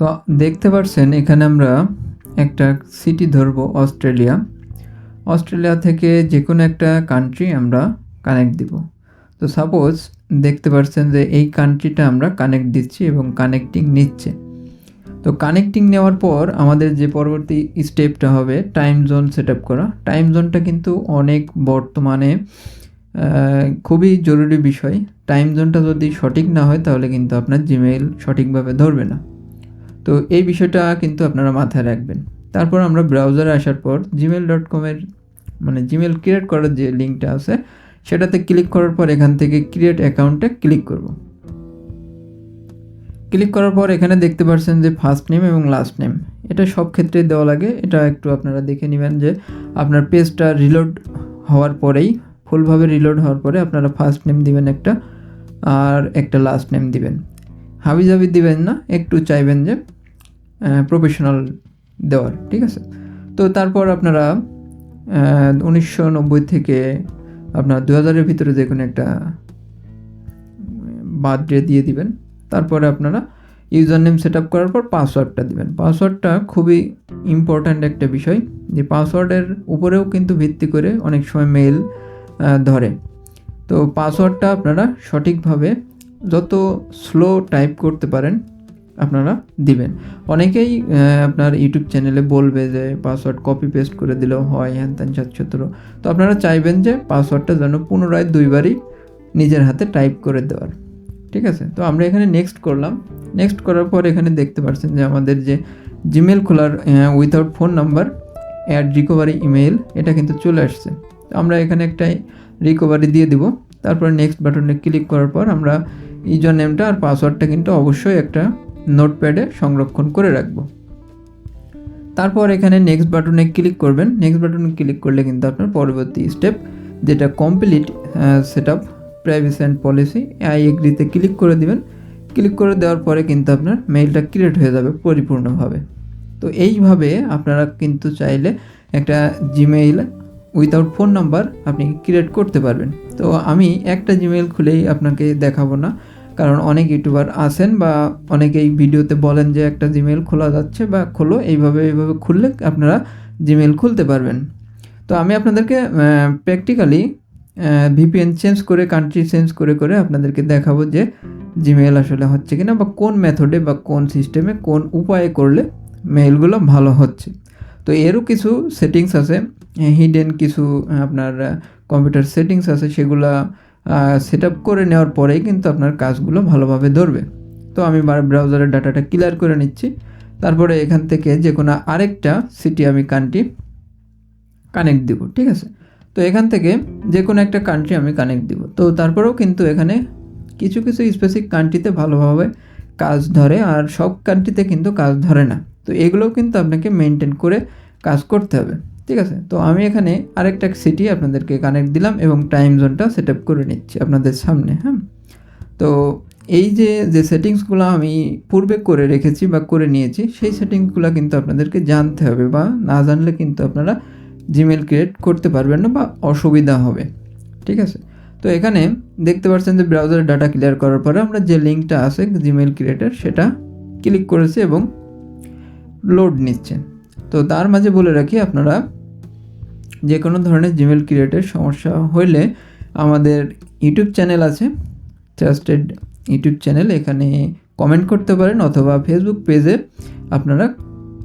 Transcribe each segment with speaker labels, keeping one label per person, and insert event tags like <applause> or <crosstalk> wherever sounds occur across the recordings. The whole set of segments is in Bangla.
Speaker 1: তো দেখতে পাচ্ছেন এখানে আমরা একটা সিটি ধরবো, অস্ট্রেলিয়া। অস্ট্রেলিয়া থেকে যে কোনো একটা কান্ট্রি আমরা কানেক্ট দিব। তো সাপোজ দেখতে পাচ্ছেন যে এই কান্ট্রিটা আমরা কানেক্ট দিচ্ছি এবং কানেক্টিং নিচ্ছে। তো কানেক্টিং নেওয়ার পর আমাদের যে পরবর্তী স্টেপটা হবে টাইম জোন সেট আপ করা। টাইম জোনটা কিন্তু অনেক বর্তমানে খুবই জরুরি বিষয়। টাইম জোনটা যদি সঠিক না হয়, তাহলে কিন্তু আপনার জিমেইল সঠিকভাবে ধরবে না। তো এই বিষয়টা কিন্তু আপনারা মাথায় রাখবেন। তারপর আমরা ব্রাউজারে আসার পর জিমেল ডট কমের মানে জিমেল ক্রিয়েট করার যে লিঙ্কটা আছে, সেটাতে ক্লিক করার পর এখান থেকে ক্রিয়েট অ্যাকাউন্টে ক্লিক করব। ক্লিক করার পর এখানে দেখতে পাচ্ছেন যে ফার্স্ট নেম এবং লাস্ট নেম এটা সব ক্ষেত্রেই দেওয়া লাগে। এটা একটু আপনারা দেখে নেবেন যে আপনার পেজটা রিলোড হওয়ার পরেই ফুলভাবে রিলোড হওয়ার পরে আপনারা ফার্স্ট নেম দিবেন একটা আর একটা লাস্ট নেম দিবেন। হাবিজাবি দিবেন না, একটু চাইবেন যে প্রফেশনাল দেওয়ার, ঠিক আছে? তো তারপর আপনারা উনিশশো নব্বই থেকে আপনার দু হাজারের ভিতরে যে কোনো একটা বার্থডে দিয়ে দিবেন। তারপরে আপনারা ইউজার নেম সেট আপ করার পর পাসওয়ার্ডটা দিবেন। পাসওয়ার্ডটা খুবই ইম্পর্ট্যান্ট একটা বিষয়। যে পাসওয়ার্ডের উপরেও কিন্তু ভিত্তি করে অনেক সময় মেইল ধরে। তো পাসওয়ার্ডটা আপনারা সঠিকভাবে যত স্লো টাইপ করতে পারেন, আপনারা দিবেন। অনেকেই আপনার ইউটিউব চ্যানেলে বলবে যে পাসওয়ার্ড কপি পেস্ট করে দিলেও হয়, হ্যান ত্যান সাতশতর তো আপনারা চাইবেন যে পাসওয়ার্ডটা যেন পুনরায় দুইবারই নিজের হাতে টাইপ করে দেওয়ার। ঠিক আছে? তো আমরা এখানে নেক্সট করলাম। নেক্সট করার পর এখানে দেখতে পাচ্ছেন যে, আমাদের যে জিমেল খোলার without phone number add recovery email এটা কিন্তু চলে আসছে। আমরা এখানে একটা রিকভারি দিয়ে দিব। তারপর নেক্সট বাটনে ক্লিক করার পর আমরা ইউজার নেমটা আর পাসওয়ার্ডটা কিন্তু অবশ্যই একটা নোটপ্যাডে সংরক্ষণ করে রাখব। তারপর এখানে নেক্সট বাটনে ক্লিক করবেন। নেক্সট বাটনে ক্লিক করলে কিন্তু আপনার পরবর্তী স্টেপ যেটা complete set up privacy and policy I এগ্রিতে click করে দিবেন। ক্লিক করে দেওয়ার পরে কিন্তু আপনার মেইলটা ক্রিয়েট হয়ে যাবে পরিপূর্ণভাবে। তো এইভাবে আপনারা কিন্তু চাইলে একটা জিমেইল উইথাউট ফোন নাম্বার আপনি ক্রিয়েট করতে পারবেন। তো আমি একটা জিমেইল খুলেই আপনাকে দেখাবো না। কারণ অনেক ইউটিউবার আছেন বা অনেকেই ভিডিওতে বলেন যে একটা জিমেল খোলা যাচ্ছে বা খোলো, এইভাবে এইভাবে খুললে আপনারা জিমেইল খুলতে পারবেন। তো আমি আপনাদেরকে প্র্যাকটিক্যালি ভিপিএন চেঞ্জ করে কান্ট্রি চেঞ্জ করে করে আপনাদেরকে দেখাবো যে জিমেল আসলে হচ্ছে কিনা বা কোন মেথডে বা কোন সিস্টেমে কোন উপায়ে করলে মেইলগুলো ভালো হচ্ছে। তো এরও কিছু সেটিংস আছে হিডেন কিছু, আপনার কম্পিউটার সেটিংস আছে, সেগুলা সেট করে নেওয়ার পরেই কিন্তু আপনার কাজগুলো ভালোভাবে ধরবে। তো আমি ব্রাউজারের ডাটাটা ক্লিয়ার করে নিচ্ছি। তারপরে এখান থেকে যে কোনো আরেকটা সিটি আমি কান্ট্রি কানেক্ট দিব, ঠিক আছে? তো এখান থেকে যে কোনো একটা কান্ট্রি আমি কানেক্ট দিব। তো তারপরেও কিন্তু এখানে কিছু কিছু স্পেসিফিক কান্ট্রিতে ভালোভাবে কাজ ধরে আর সব কান্ট্রিতে কিন্তু কাজ ধরে না। তো এগুলোও কিন্তু আপনাকে মেনটেন করে কাজ করতে হবে। ঠিক আছে? তো আমি এখানে আরেকটা সিটি আপনাদেরকে কানেক্ট দিলাম এবং টাইম জোনটা সেট আপ করে নিচ্ছি আপনাদের সামনে হ্যাঁ? তো এই যে যে সেটিংসগুলো আমি পূর্বে করে রেখেছি বা করে নিয়েছি, সেই সেটিংসগুলো কিন্তু আপনাদেরকে জানতে হবে বা না জানলে কিন্তু আপনারা জিমেল ক্রিয়েট করতে পারবেন না বা অসুবিধা হবে, ঠিক আছে? তো এখানে দেখতে পাচ্ছেন যে ব্রাউজারের ডাটা ক্লিয়ার করার পরে আমরা যে লিঙ্কটা আছে জিমেল ক্রিয়েটার সেটা ক্লিক করেছি এবং লোড নিচ্ছে তো তার মাঝে বলে রাখি, আপনারা যে কোনো ধরনের জিমেল ক্রিয়েটের সমস্যা হইলে আমাদের ইউটিউব চ্যানেল আছে। ট্রাস্টেড ইউটিউব চ্যানেল এখানে কমেন্ট করতে পারেন অথবা ফেসবুক পেজে আপনারা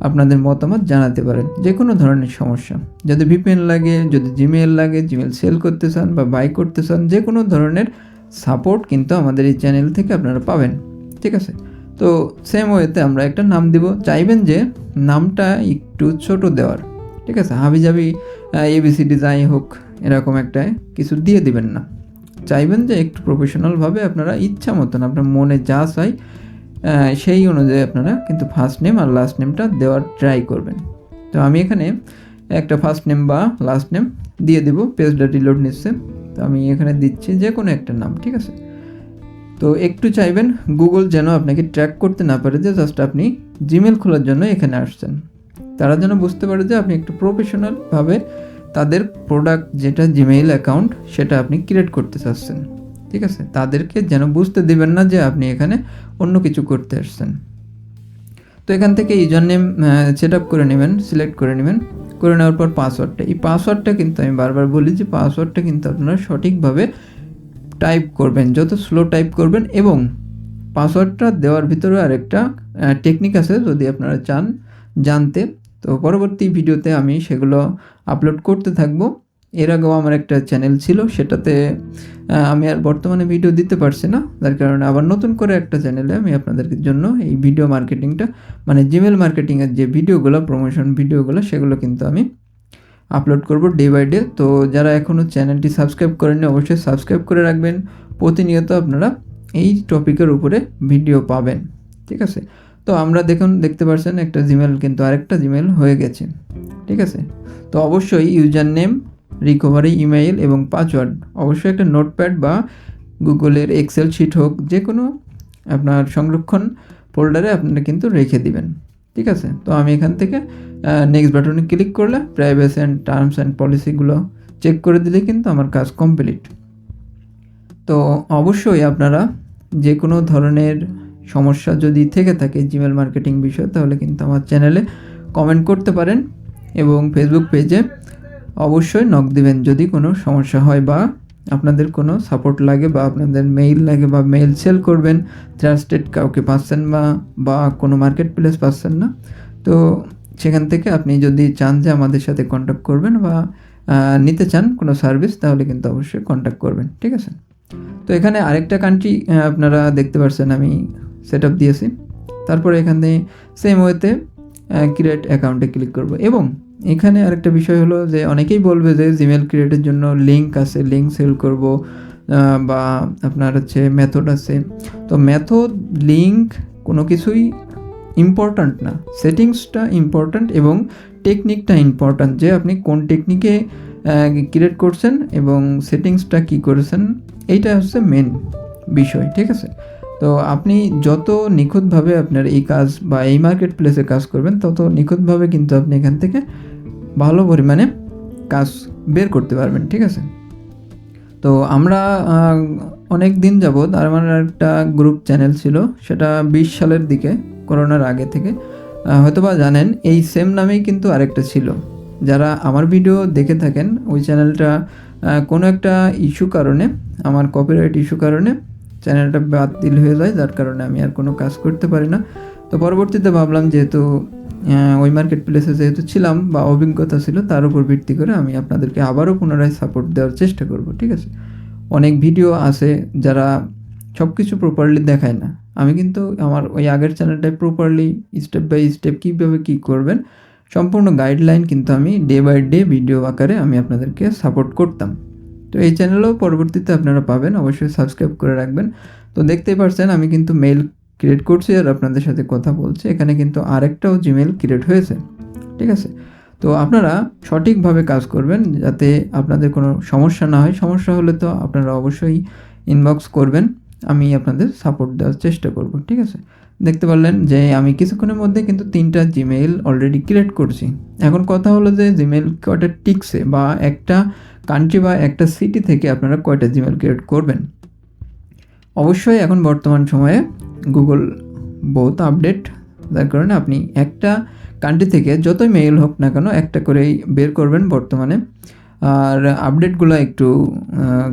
Speaker 1: আপনাদের মতামত জানাতে পারেন যে কোনো ধরনের সমস্যা। যদি ভিপিএন লাগে, যদি জিমেল লাগে জিমেল সেল করতে চান বা বাই করতে চান যে কোনো ধরনের সাপোর্ট কিন্তু আমাদের এই চ্যানেল থেকে আপনারা পাবেন। ঠিক আছে? তো সেম ওয়েতে আমরা একটা নাম দিব। চাইবেন যে নামটা একটু ছোট দেওয়ার। ঠিক আছে? হাবি হাবিজাবি এবিসিডি যাই হোক, এরকম একটা কিছু দিয়ে দিবেন না। চাইবেন যে একটু প্রফেশনালভাবে আপনারা ইচ্ছা মতন, আপনার মনে যা চাই সেই অনুযায়ী আপনারা কিন্তু ফার্স্ট নেম আর লাস্ট নেমটা দেওয়ার ট্রাই করবেন। তো আমি এখানে একটা ফার্স্ট নেম বা লাস্ট নেম দিয়ে দেবো পেজটা রিলোড নিচ্ছে। তো আমি এখানে দিচ্ছি যে কোনো একটা নাম, ঠিক আছে? তো একটু চাইবেন গুগল যেন আপনাকে ট্র্যাক করতে না পারে যে জাস্ট আপনি জিমেল খোলার জন্য এখানে আসছেন। তারা যেন বুঝতে পারে যে আপনি একটু প্রফেশনালভাবে তাদের প্রোডাক্ট যেটা জিমেইল অ্যাকাউন্ট সেটা আপনি ক্রিয়েট করতে চাচ্ছেন। ঠিক আছে? তাদেরকে যেন বুঝতে দেবেন না যে আপনি এখানে অন্য কিছু করতে আসছেন। তো এখান থেকে ইউজার নেম সেট আপ করে নেবেন সিলেক্ট করে নেবেন। করে নেওয়ার পর পাসওয়ার্ডটা এই পাসওয়ার্ডটা কিন্তু আমি বারবার বলি যে পাসওয়ার্ডটা কিন্তু আপনারা সঠিকভাবে টাইপ করবেন। যত স্লো টাইপ করবেন এবং পাসওয়ার্ডটা দেওয়ার ভিতরে আরেকটা টেকনিক আছে যদি আপনারা চান, জানতে। তো পরবর্তী ভিডিওতে আমি সেগুলো আপলোড করতে থাকব। এর আগেও আমার একটা চ্যানেল ছিল, সেটাতে আমি আর বর্তমানে ভিডিও দিতে পারছি না। যার কারণে আবার নতুন করে একটা চ্যানেলে আমি আপনাদের জন্য এই ভিডিও মার্কেটিংটা মানে জিমেল মার্কেটিংয়ের যে ভিডিওগুলো প্রমোশন ভিডিওগুলো সেগুলো কিন্তু আমি আপলোড করব ডে বাই ডে তো যারা এখনও চ্যানেলটি সাবস্ক্রাইব করেননি, অবশ্যই সাবস্ক্রাইব করে রাখবেন। প্রতিনিয়ত আপনারা এই টপিকের উপরে ভিডিও পাবেন। ঠিক আছে? তো আমরা দেখুন, দেখতে পাচ্ছেন একটা জিমেল কিন্তু আরেকটা জিমেল হয়ে গেছে। ঠিক আছে? তো অবশ্যই ইউজার নেম রিকভারি ইমেইল এবং পাসওয়ার্ড অবশ্যই একটা নোটপ্যাড বা গুগলের এক্সেল শিট হোক যে কোনো আপনার সংরক্ষণ ফোল্ডারে আপনারা কিন্তু রেখে দিবেন। ঠিক আছে? তো আমি এখান থেকে নেক্সট বাটনে ক্লিক করলে প্রাইভেসি অ্যান্ড টার্মস অ্যান্ড পলিসিগুলো চেক করে দিলে কিন্তু আমার কাজ কমপ্লিট তো অবশ্যই আপনারা যে কোনো ধরনের সমস্যা যদি থেকে থাকে জিমেল মার্কেটিং বিষয়ে, তাহলে কিন্তু আমার চ্যানেলে কমেন্ট করতে পারেন এবং ফেসবুক পেজে অবশ্যই নক দিবেন যদি কোনো সমস্যা হয় বা আপনাদের কোনো সাপোর্ট লাগে বা আপনাদের মেইল লাগে বা মেইল সেল করবেন ট্রাস্টেড কাউকে পাচ্ছেন বা বা কোনো মার্কেট প্লেস পাচ্ছেন না, তো সেখান থেকে আপনি যদি চান যে আমাদের সাথে কন্ট্যাক্ট করবেন বা নিতে চান কোনো সার্ভিস তাহলে কিন্তু অবশ্যই কন্ট্যাক্ট করবেন, ঠিক আছে? তো এখানে আরেকটা কান্ট্রি আপনারা দেখতে পাচ্ছেন আমি সেট আপ দিয়েছি। তারপরে এখানে সেম ওয়েতে ক্রিয়েট অ্যাকাউন্টে ক্লিক করব। এবং এখানে আরেকটা বিষয় হলো যে অনেকেই বলবে যে জিমেল ক্রিয়েটের জন্য লিঙ্ক আছে লিঙ্ক সেল করব বা আপনার হচ্ছে মেথড আছে। তো মেথড লিঙ্ক কোনো কিছুই ইম্পর্ট্যান্ট না। সেটিংসটা ইম্পর্ট্যান্ট এবং টেকনিকটা ইম্পর্ট্যান্ট যে আপনি কোন টেকনিকে ক্রিয়েট করছেন এবং সেটিংসটা কি করেছেন, এইটা হচ্ছে মেন বিষয়, ঠিক আছে? তো আপনি যত নিখুঁতভাবে আপনার এই কাজ বা এই মার্কেট প্লেসে কাজ করবেন, তত নিখুঁতভাবে কিন্তু আপনি এখান থেকে ভালো পরিমাণে কাজ বের করতে পারবেন, ঠিক আছে? তো আমরা অনেক দিন যাবৎ আর আমার একটা গ্রুপ চ্যানেল ছিল, সেটা বিশ সালের দিকে, করোনার আগে থেকে। হয়তোবা জানেন, এই সেম নামেই কিন্তু আরেকটা ছিল। যারা আমার ভিডিও দেখে থাকেন, ওই চ্যানেলটা কোনো একটা ইস্যু কারণে, আমার কপিরাইট ইস্যু কারণে চ্যানেলটা বাতিল হয়ে যায়, যার কারণে আমি আর কোনো কাজ করতে পারি না। তো পরবর্তীতে ভাবলাম যেহেতু ওই মার্কেট প্লেসে যেহেতু ছিলাম বা অভিজ্ঞতা ছিল, তার উপর ভিত্তি করে আমি আপনাদেরকে আবারও পুনরায় সাপোর্ট দেওয়ার চেষ্টা করব, ঠিক আছে? অনেক ভিডিও আছে যারা সব কিছু প্রপারলি দেখায় না। আমি কিন্তু আমার ওই আগের চ্যানেলটায় প্রপারলি স্টেপ বাই স্টেপ কীভাবে কী করবেন, সম্পূর্ণ গাইডলাইন কিন্তু আমি ডে বাই ডে ভিডিও আকারে আমি আপনাদেরকে সাপোর্ট করতাম। তো এই চ্যানেলও পরবর্তীতে আপনারা পাবেন, অবশ্যই সাবস্ক্রাইব করে রাখবেন। তো দেখতেই পারছেন, আমি কিন্তু মেইল ক্রিয়েট করছি আর আপনাদের সাথে কথা বলছি। এখানে কিন্তু আরেকটাও জিমেল ক্রিয়েট হয়েছে, ঠিক আছে? তো আপনারা সঠিকভাবে কাজ করবেন যাতে আপনাদের কোনো সমস্যা না হয়। সমস্যা হলে তো আপনারা অবশ্যই ইনবক্স করবেন। আমি আপনাদের সাপোর্ট দেওয়ার চেষ্টা করব, ঠিক আছে? দেখতে পারলেন যে আমি কিছুক্ষণের মধ্যে কিন্তু তিনটা জিমেইল অলরেডি ক্রিয়েট করছি। এখন কথা হলো যে জিমেইল কয়টা টিকছে বা একটা কান্ট্রি বা একটা সিটি থেকে আপনারা কয়টা জিমেইল ক্রিয়েট করবেন? অবশ্যই এখন বর্তমান সময়ে গুগল বহুত আপডেট যার কারণে আপনি একটা কান্ট্রি থেকে যতই মেইল হোক না কেন একটা করেই বের করবেন বর্তমানে। আর আপডেটগুলো একটু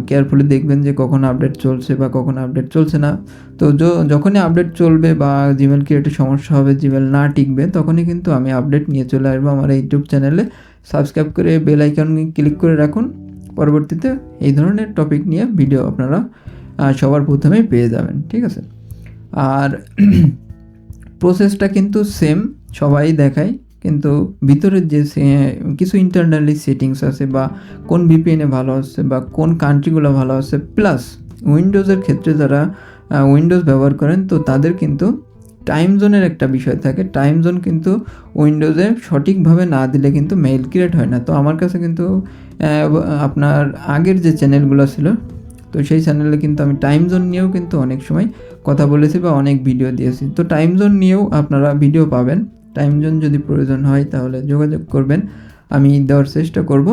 Speaker 1: কেয়ারফুলি দেখবেন যে কখন আপডেট চলছে বা কখন আপডেট চলছে না। তো যখনই আপডেট চলবে বা জিমেল ক্রিয়েটে সমস্যা হবে জিমেল না টিকবে, তখনই কিন্তু আমি আপডেট নিয়ে চলে আসব আমার ইউটিউব চ্যানেলে সাবস্ক্রাইব করে বেল আইকন ক্লিক করে রাখুন। পরবর্তীতে এই ধরনের টপিক নিয়ে ভিডিও আপনারা সবার প্রথমেই পেয়ে যাবেন, ঠিক আছে? আর <clears throat> প্রসেসটা কিন্তু সেম সবাই দেখায়। কিন্তু ভিতরের যে কিছু ইন্টারনালি সেটিংস আছে বা কোন ভিপিএনে ভালো হচ্ছে বা কোন কান্ট্রিগুলো ভালো হচ্ছে প্লাস উইন্ডোজের ক্ষেত্রে যারা উইন্ডোজ ব্যবহার করেন, তো তাদের কিন্তু টাইম জোনের একটা বিষয় থাকে। টাইম জোন কিন্তু উইন্ডোজে সঠিকভাবে না দিলে কিন্তু মেইল ক্রিয়েট হয় না। তো আমার কাছে কিন্তু আপনার আগের যে চ্যানেলগুলো ছিল, তো সেই চ্যানেলে কিন্তু আমি টাইম জোন নিয়েও কিন্তু অনেক সময় কথা বলেছি বা অনেক ভিডিও দিয়েছি। তো টাইম জোন নিয়েও আপনারা ভিডিও পাবেন। টাইম জোন যদি প্রয়োজন হয় তাহলে যোগাযোগ করবেন, আমি দেওয়ার চেষ্টা করব।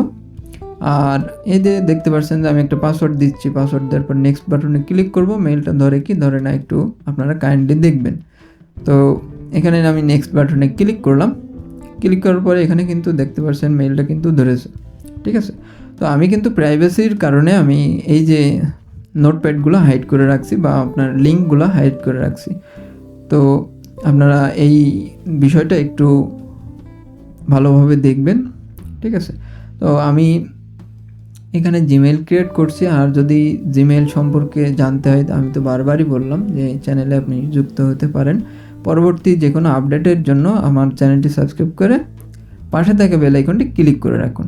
Speaker 1: আর এই দেখতে পাচ্ছেন যে আমি একটা পাসওয়ার্ড দিচ্ছি পাসওয়ার্ড দেওয়ার পর নেক্সট বাটনে ক্লিক করব মেইলটা ধরে কি, ধরে না, একটু আপনারা কাইন্ডলি দেখবেন। তো এখানে আমি নেক্সট বাটনে ক্লিক করলাম। ক্লিক করার পরে এখানে কিন্তু দেখতে পাচ্ছেন মেইলটা কিন্তু ধরেছে, ঠিক আছে? তো আমি কিন্তু প্রাইভেসির কারণে আমি এই যে নোটপ্যাডগুলো হাইড করে রাখছি বা আপনার লিঙ্কগুলো হাইড করে রাখছি। তো আপনারা এই বিষয়টা একটু ভালোভাবে দেখবেন, ঠিক আছে? তো আমি এখানে জিমেল ক্রিয়েট করছি, আর যদি জিমেল সম্পর্কে জানতে হয়, আমি তো বারবারই বললাম যে চ্যানেলে আপনি যুক্ত হতে পারেন। পরবর্তী যে কোনো আপডেটের জন্য আমার চ্যানেলটি সাবস্ক্রাইব করে পাশে থাকা বেল আইকনটি ক্লিক করে রাখুন।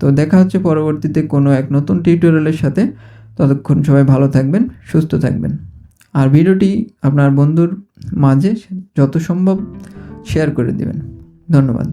Speaker 1: তো দেখা হচ্ছে পরবর্তীতে কোনো এক নতুন টিউটোরিয়ালের সাথে। ততক্ষণ সবাই ভালো থাকবেন, সুস্থ থাকবেন। আর ভিডিওটি আপনার বন্ধুর মাঝে যত সম্ভব শেয়ার করে দেবেন। ধন্যবাদ।